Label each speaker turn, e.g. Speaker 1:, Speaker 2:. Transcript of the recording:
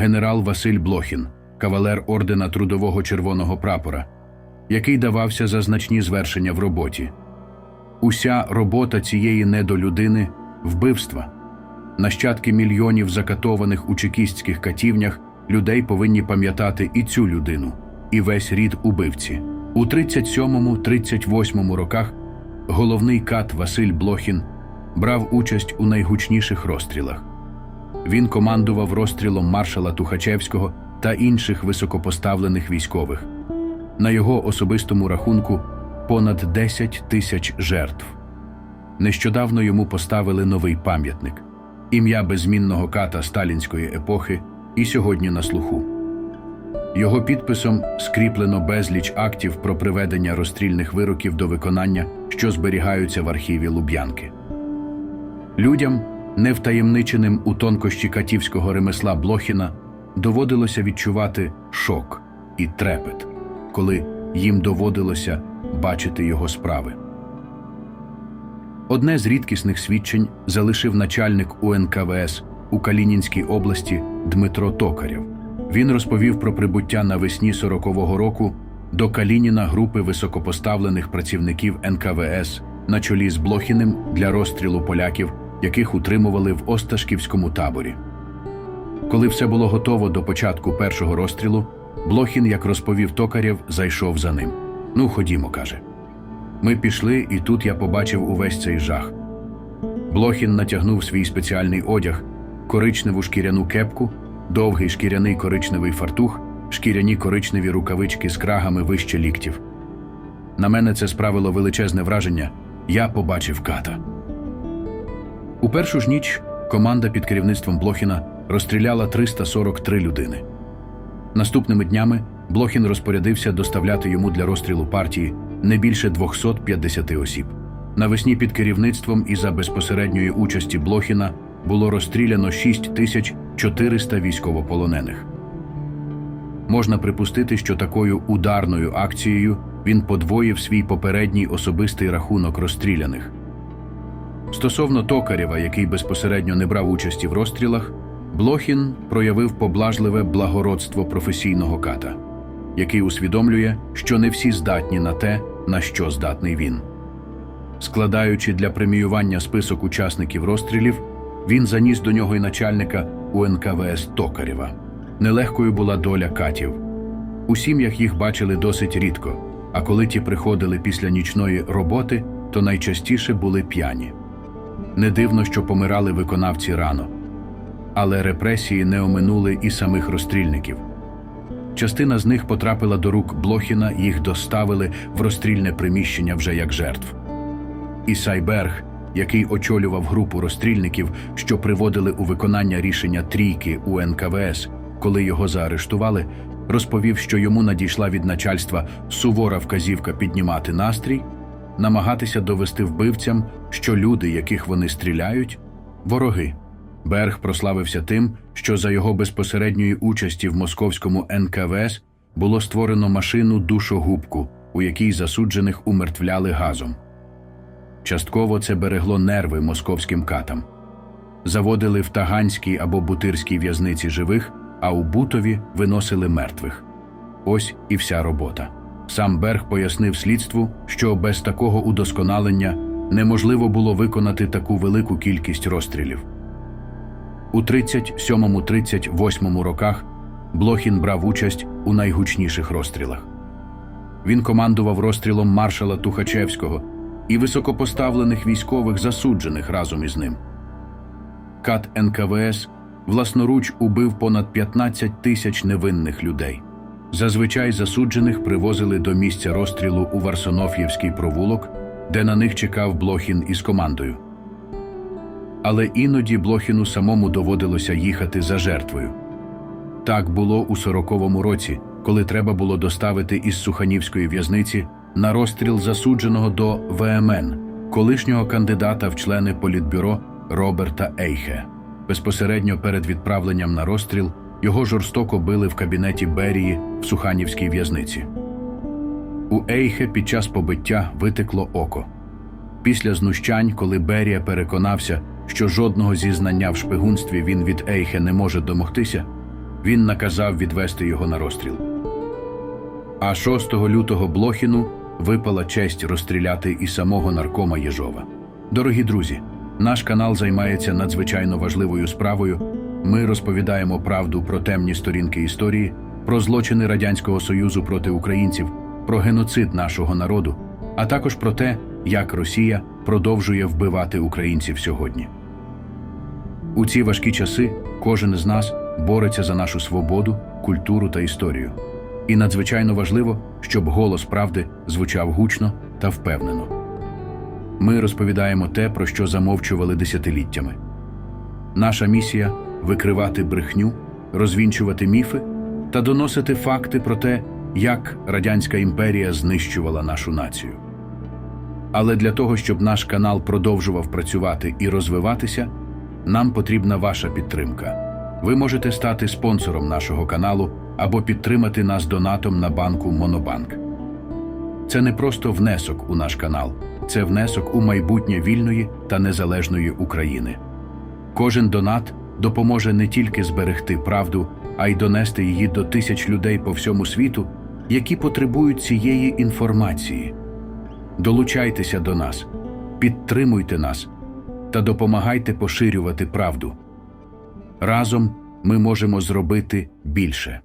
Speaker 1: генерал Василь Блохін, кавалер ордена Трудового Червоного прапора, який давався за значні звершення в роботі. Уся робота цієї недолюдини вбивства. Нащадки мільйонів закатованих у чекістських катівнях людей повинні пам'ятати і цю людину, і весь рід убивці. У 37-38 роках головний кат Василь Блохін брав участь у найгучніших розстрілах. Він командував розстрілом маршала Тухачевського та інших високопоставлених військових. На його особистому рахунку понад 10 тисяч жертв. Нещодавно йому поставили новий пам'ятник ім'я беззмінного ката сталінської епохи і сьогодні на слуху. Його підписом скріплено безліч актів про приведення розстрільних вироків до виконання, що зберігаються в архіві Луб'янки. Людям, невтаємниченим у тонкощі катівського ремесла Блохіна, доводилося відчувати шок і трепет, коли їм доводилося бачити його справи. Одне з рідкісних свідчень залишив начальник УНКВС у Калінінській області Дмитро Токарєв. Він розповів про прибуття навесні 40-го року до Калініна групи високопоставлених працівників НКВС на чолі з Блохіним для розстрілу поляків, яких утримували в Осташківському таборі. Коли все було готово до початку першого розстрілу, Блохін, як розповів Токарєв, зайшов за ним. Ну, ходімо, каже. Ми пішли, і тут я побачив увесь цей жах. Блохін натягнув свій спеціальний одяг, коричневу шкіряну кепку, довгий шкіряний коричневий фартух, шкіряні коричневі рукавички з крагами вище ліктів. На мене це справило величезне враження. Я побачив ката. У першу ж ніч команда під керівництвом Блохіна розстріляла 343 людини. Наступними днями Блохін розпорядився доставляти йому для розстрілу партії не більше 250 осіб. Навесні під керівництвом і за безпосередньої участі Блохіна було розстріляно 6400 військовополонених. Можна припустити, що такою ударною акцією він подвоїв свій попередній особистий рахунок розстріляних. Стосовно Токарєва, який безпосередньо не брав участі в розстрілах, Блохін проявив поблажливе благородство професійного ката, який усвідомлює, що не всі здатні на те, на що здатний він. Складаючи для преміювання список учасників розстрілів, він заніс до нього й начальника УНКВС Токарєва. Нелегкою була доля катів. У сім'ях їх бачили досить рідко, а коли ті приходили після нічної роботи, то найчастіше були п'яні. Не дивно, що помирали виконавці рано. Але репресії не оминули і самих розстрільників. Частина з них потрапила до рук Блохіна, їх доставили в розстрільне приміщення вже як жертв. Ісай Берг, який очолював групу розстрільників, що приводили у виконання рішення трійки у НКВС, коли його заарештували, розповів, що йому надійшла від начальства сувора вказівка піднімати настрій, намагатися довести вбивцям, що люди, яких вони стріляють, вороги. Берг прославився тим, що за його безпосередньої участі в московському НКВС було створено машину душогубку, у якій засуджених умертвляли газом. Частково це берегло нерви московським катам. Заводили в Таганській або Бутирській в'язниці живих, а у Бутові виносили мертвих. Ось і вся робота. Сам Берг пояснив слідству, що без такого удосконалення неможливо було виконати таку велику кількість розстрілів. У 37-38 роках Блохін брав участь у найгучніших розстрілах. Він командував розстрілом маршала Тухачевського і високопоставлених військових засуджених разом із ним. Кат НКВС власноруч убив понад 15 тисяч невинних людей. Зазвичай засуджених привозили до місця розстрілу у Варсоноф'євський провулок, де на них чекав Блохін із командою. Але іноді Блохіну самому доводилося їхати за жертвою. Так було у 40-му році, коли треба було доставити із Суханівської в'язниці на розстріл засудженого до ВМН, колишнього кандидата в члени політбюро Роберта Ейхе. Безпосередньо перед відправленням на розстріл його жорстоко били в кабінеті Берії в Суханівській в'язниці. У Ейхе під час побиття витекло око. Після знущань, коли Берія переконався, що жодного зізнання в шпигунстві він від Ейхе не може домогтися, він наказав відвести його на розстріл. А 6 лютого Блохіну випала честь розстріляти і самого наркома Єжова. Дорогі друзі, наш канал займається надзвичайно важливою справою. Ми розповідаємо правду про темні сторінки історії, про злочини Радянського Союзу проти українців, про геноцид нашого народу, а також про те, як Росія продовжує вбивати українців сьогодні. У ці важкі часи кожен з нас бореться за нашу свободу, культуру та історію. І надзвичайно важливо, щоб голос правди звучав гучно та впевнено. Ми розповідаємо те, про що замовчували десятиліттями. Наша місія викривати брехню, розвінчувати міфи та доносити факти про те, як Радянська імперія знищувала нашу націю. Але для того, щоб наш канал продовжував працювати і розвиватися, нам потрібна ваша підтримка. Ви можете стати спонсором нашого каналу або підтримати нас донатом на банку Монобанк. Це не просто внесок у наш канал, це внесок у майбутнє вільної та незалежної України. Кожен донат допоможе не тільки зберегти правду, а й донести її до тисяч людей по всьому світу, які потребують цієї інформації. Долучайтеся до нас, підтримуйте нас та допомагайте поширювати правду. Разом ми можемо зробити більше.